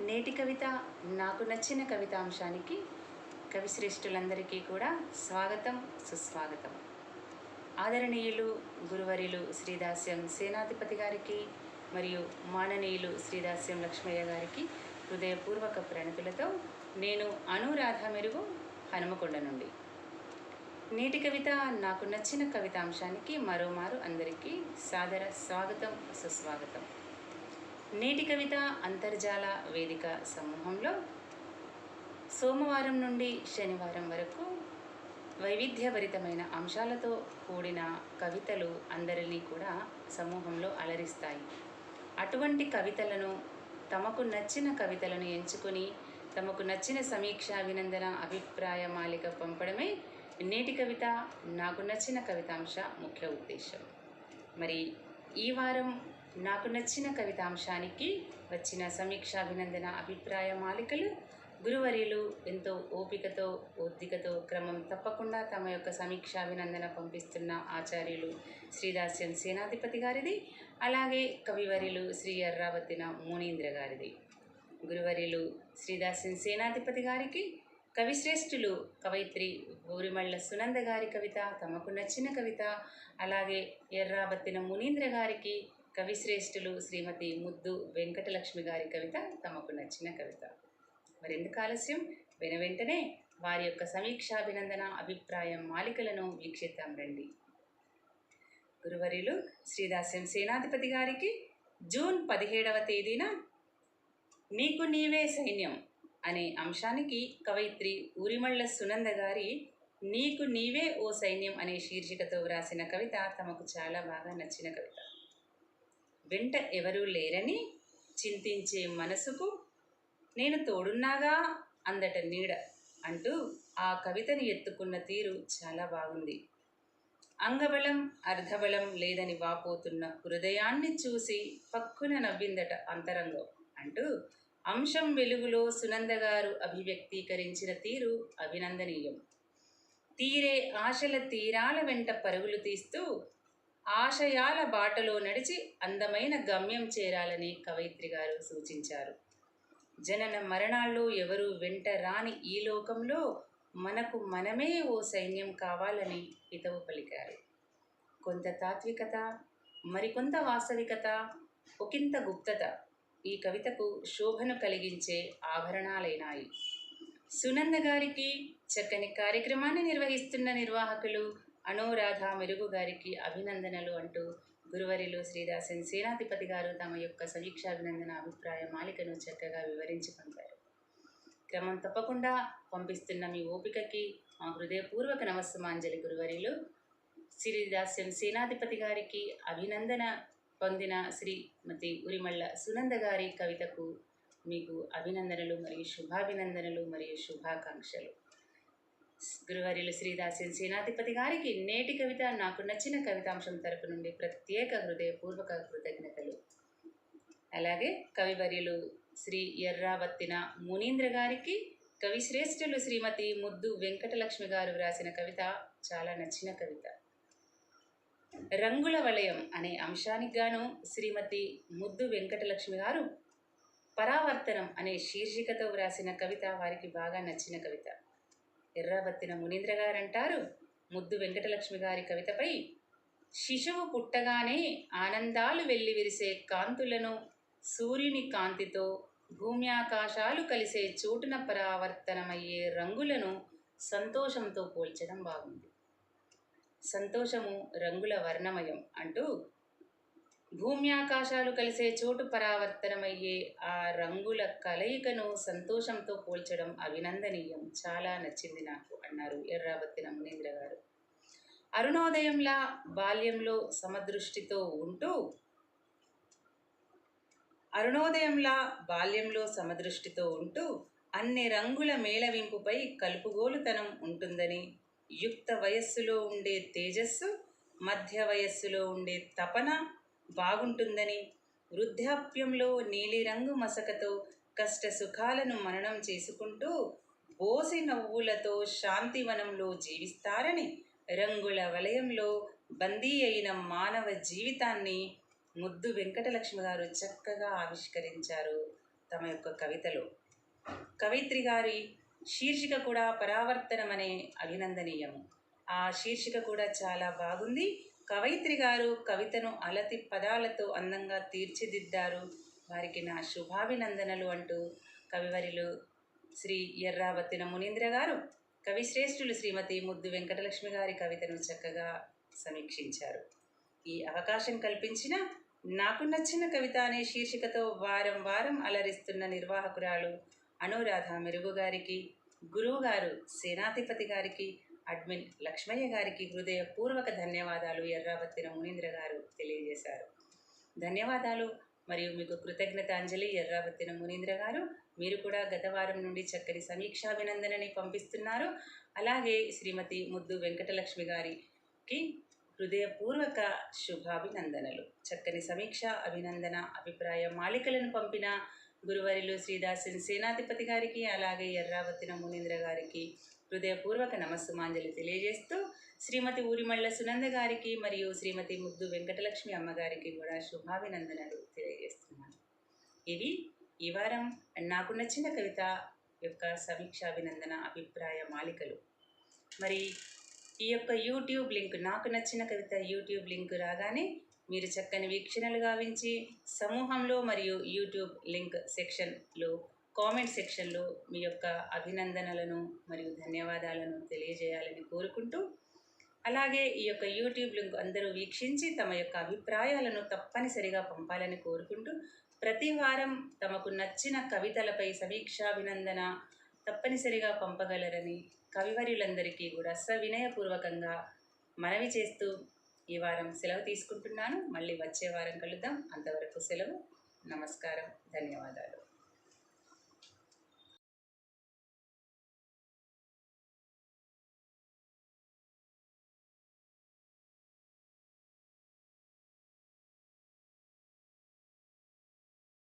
నేటి కవిత నాకు నచ్చిన కవితాంశానికి కవిశ్రేష్ఠులందరికీ కూడా స్వాగతం సుస్వాగతం. ఆదరణీయులు గురువరిలు శ్రీదాస్యం సేనాధిపతి గారికి మరియు మాననీయులు శ్రీదాస్యం లక్ష్మయ్య గారికి హృదయపూర్వక ప్రణతులతో నేను అనురాధ మెరుగు హనుమకొండ నుండి. నేటి కవిత నాకు నచ్చిన కవితాంశానికి మరోమారు అందరికీ సాదర స్వాగతం సుస్వాగతం. నేటి కవిత అంతర్జాల వేదిక సమూహంలో సోమవారం నుండి శనివారం వరకు వైవిధ్యభరితమైన అంశాలతో కూడిన కవితలు అందరినీ కూడా సమూహంలో అలరిస్తాయి. అటువంటి కవితలను తమకు నచ్చిన కవితలను ఎంచుకొని తమకు నచ్చిన సమీక్ష అభినందన అభిప్రాయ మాలిక పంపడమే నేటి కవిత నాకు నచ్చిన కవితాంశ ముఖ్య ఉద్దేశం. మరి ఈ వారం నాకు నచ్చిన కవితాంశానికి వచ్చిన సమీక్ష అభినందన అభిప్రాయ మాలికలు గురువర్యులు ఎంతో ఓపికతో ఓద్దికతో క్రమం తప్పకుండా తమ యొక్క సమీక్ష అభినందన పంపిస్తున్న ఆచార్యులు శ్రీదాస్యం సేనాధిపతి గారిది అలాగే కవివర్యులు శ్రీ ఎర్రావతిన మునీంద్ర గారిది. గురువర్యులు శ్రీదాస్యం సేనాధిపతి గారికి కవిశ్రేష్ఠులు కవయిత్రి ఊరిమళ్ళ సునంద గారి కవిత తమకు నచ్చిన కవిత అలాగే ఎర్రాబత్తిన మునీంద్ర గారికి కవిశ్రేష్ఠులు శ్రీమతి ముద్దు వెంకటలక్ష్మి గారి కవిత తమకు నచ్చిన కవిత. మరెందుకు ఆలస్యం? వెన వెంటనే వారి యొక్క సమీక్షాభినందన అభిప్రాయం మాలికలను వీక్షిద్దాం రండి. గురువర్యులు శ్రీదాస్యం సేనాధిపతి గారికి జూన్ పదిహేడవ తేదీన నీకు నీవే సైన్యం అనే అంశానికి కవయిత్రి ఊరిమళ్ళ సునంద గారి నీకు నీవే ఓ సైన్యం అనే శీర్షికతో వ్రాసిన కవిత తమకు చాలా బాగా నచ్చిన కవిత. వెంట ఎవరూ లేరని చింతించే మనసుకు నేను తోడున్నాగా అందట నీడ అంటూ ఆ కవితని ఎత్తుకున్న తీరు చాలా బాగుంది. అంగబలం అర్ధబలం లేదని వాపోతున్న హృదయాన్ని చూసి పక్కున నవ్విందట అంతరంగం అంటూ అంశం వెలుగులో సునంద గారు అభివ్యక్తీకరించిన తీరు అభినందనీయం. తీరే ఆశల తీరాల వెంట పరుగులు తీస్తూ ఆశయాల బాటలో నడిచి అందమైన గమ్యం చేరాలని కవయిత్రి గారు సూచించారు. జనన మరణాల్లో ఎవరు వెంట రాని ఈ లోకంలో మనకు మనమే ఓ సైన్యం కావాలని హితవు పలికారు. కొంత తాత్వికత మరికొంత వాస్తవికత ఒకంత గుప్తత ఈ కవితకు శోభను కలిగించే ఆభరణాలైనాయి. సునంద గారికి చక్కని కార్యక్రమాన్ని నిర్వహిస్తున్న నిర్వాహకులు అనురాధ మెరుగు గారికి అభినందనలు అంటూ గురువరిలు శ్రీదాసన్ సేనాధిపతి గారు తమ యొక్క సమీక్షాభినందన అభిప్రాయ మాలికను చక్కగా వివరించి పంపారు. క్రమం తప్పకుండా పంపిస్తున్న మీ ఓపికకి మా హృదయపూర్వక నమస్సమాంజలి గురువరిలు శ్రీదాస్యం సేనాధిపతి గారికి అభినందన పొందిన శ్రీమతి ఉరిమళ్ళ సునంద గారి కవితకు మీకు అభినందనలు మరియు శుభాభినందనలు మరియు శుభాకాంక్షలు. గురువర్యులు శ్రీదాసిన్ సేనాధిపతి గారికి నేటి కవిత నాకు నచ్చిన కవితాంశం తరపు నుండి ప్రత్యేక హృదయపూర్వక కృతజ్ఞతలు. అలాగే కవివర్యులు శ్రీ ఎర్రావత్తిన మునీంద్ర గారికి కవిశ్రేష్ఠులు శ్రీమతి ముద్దు వెంకటలక్ష్మి గారు వ్రాసిన కవిత చాలా నచ్చిన కవిత. రంగుల వలయం అనే అంశానికి గాను శ్రీమతి ముద్దు వెంకటలక్ష్మి గారు పరావర్తనం అనే శీర్షికతో వ్రాసిన కవిత వారికి బాగా నచ్చిన కవిత. ఎర్రబత్తిన మునీంద్ర గారు అంటారు ముద్దు వెంకటలక్ష్మి గారి కవితపై శిశువు పుట్టగానే ఆనందాలు వెళ్ళి విరిసే కాంతులను సూర్యుని కాంతితో భూమి ఆకాశాలు కలిసే చోటున పరావర్తనమయ్యే రంగులను సంతోషంతో పోల్చడం బాగుంది. సంతోషము రంగుల వర్ణమయం అంటూ భూమి ఆకాశాలు కలిసే చోటు పరావర్తనమయ్యే ఆ రంగుల కలయికను సంతోషంతో పోల్చడం అభినందనీయం. చాలా నచ్చింది నాకు అన్నారు ఎర్రాబత్తిన మునీంద్ర గారు. అరుణోదయంలా బాల్యంలో సమదృష్టితో ఉంటూ అరుణోదయంలా బాల్యంలో సమదృష్టితో ఉంటూ అన్ని రంగుల మేళవింపుపై కలుపుగోలుతనం ఉంటుందని యుక్త వయస్సులో ఉండే తేజస్సు మధ్య వయస్సులో ఉండే తపన బాగుంటుందని వృద్ధాప్యంలో నీలిరంగు మసకతో కష్ట సుఖాలను మననం చేసుకుంటూ బోసి నవ్వులతో శాంతివనంలో జీవిస్తారని రంగుల వలయంలో బందీ అయిన మానవ జీవితాన్ని ముద్దు వెంకటలక్ష్మి గారు చక్కగా ఆవిష్కరించారు తమ యొక్క కవితలో. కవిత్రి గారి శీర్షిక కూడా పరావర్తనం అనే అభినందనీయము ఆ శీర్షిక కూడా చాలా బాగుంది. కవయిత్రి గారు కవితను అలతి పదాలతో అందంగా తీర్చిదిద్దారు. వారికి నా శుభాభినందనలు అంటూ కవివరిలు శ్రీ ఎర్రావతిన మునీంద్ర గారు కవిశ్రేష్ఠులు శ్రీమతి ముద్దు వెంకటలక్ష్మి గారి కవితను చక్కగా సమీక్షించారు. ఈ అవకాశం కల్పించిన నాకు నచ్చిన కవిత అనే శీర్షికతో వారం వారం అలరిస్తున్న నిర్వాహకురాలు అనురాధ మెరుగు గారికి గురువుగారు సేనాధిపతి గారికి అడ్మిన్ లక్ష్మయ్య గారికి హృదయపూర్వక ధన్యవాదాలు ఎర్రాబత్తిన మునీంద్ర గారు తెలియజేశారు. ధన్యవాదాలు. మరియు మీకు కృతజ్ఞతాంజలి ఎర్రాబత్తిన మునీంద్ర గారు. మీరు కూడా గత వారం నుండి చక్కని సమీక్షాభినందనని పంపిస్తున్నారు. అలాగే శ్రీమతి ముద్దు వెంకటలక్ష్మి గారికి హృదయపూర్వక శుభాభినందనలు. చక్కని సమీక్ష అభినందన అభిప్రాయ మాలికలను పంపిన గురువరిలు శ్రీదాసిన్ సేనాధిపతి గారికి అలాగే ఎర్రావతిన మునీంద్ర గారికి హృదయపూర్వక నమస్సుమాంజలి తెలియజేస్తూ శ్రీమతి ఊరిమళ్ళ సునంద గారికి మరియు శ్రీమతి ముద్దు వెంకటలక్ష్మి అమ్మగారికి కూడా శుభాభినందనలు తెలియజేస్తున్నాను. ఇవి ఈ వారం నాకు నచ్చిన కవిత యొక్క సమీక్షాభినందన అభిప్రాయ మాలికలు. మరి ఈ యొక్క యూట్యూబ్ లింక్ నాకు నచ్చిన కవిత యూట్యూబ్ లింక్ రాగానే మీరు చక్కని వీక్షణలు గావించి సమూహంలో మరియు యూట్యూబ్ లింక్ సెక్షన్లో కామెంట్ సెక్షన్లో మీ యొక్క అభినందనలను మరియు ధన్యవాదాలను తెలియజేయాలని కోరుకుంటూ అలాగే ఈ యొక్క యూట్యూబ్ లింక్ అందరూ వీక్షించి తమ యొక్క అభిప్రాయాలను తప్పనిసరిగా పంపాలని కోరుకుంటూ ప్రతి వారం తమకు నచ్చిన కవితలపై సమీక్షాభినందన తప్పనిసరిగా పంపగలరని కవివర్యులందరికీ కూడా సవినయపూర్వకంగా మనవి చేస్తూ ఈ వారం సెలవు తీసుకుంటున్నాను. మళ్ళీ వచ్చే వారం కలుద్దాం. అంతవరకు సెలవు. నమస్కారం. ధన్యవాదాలు.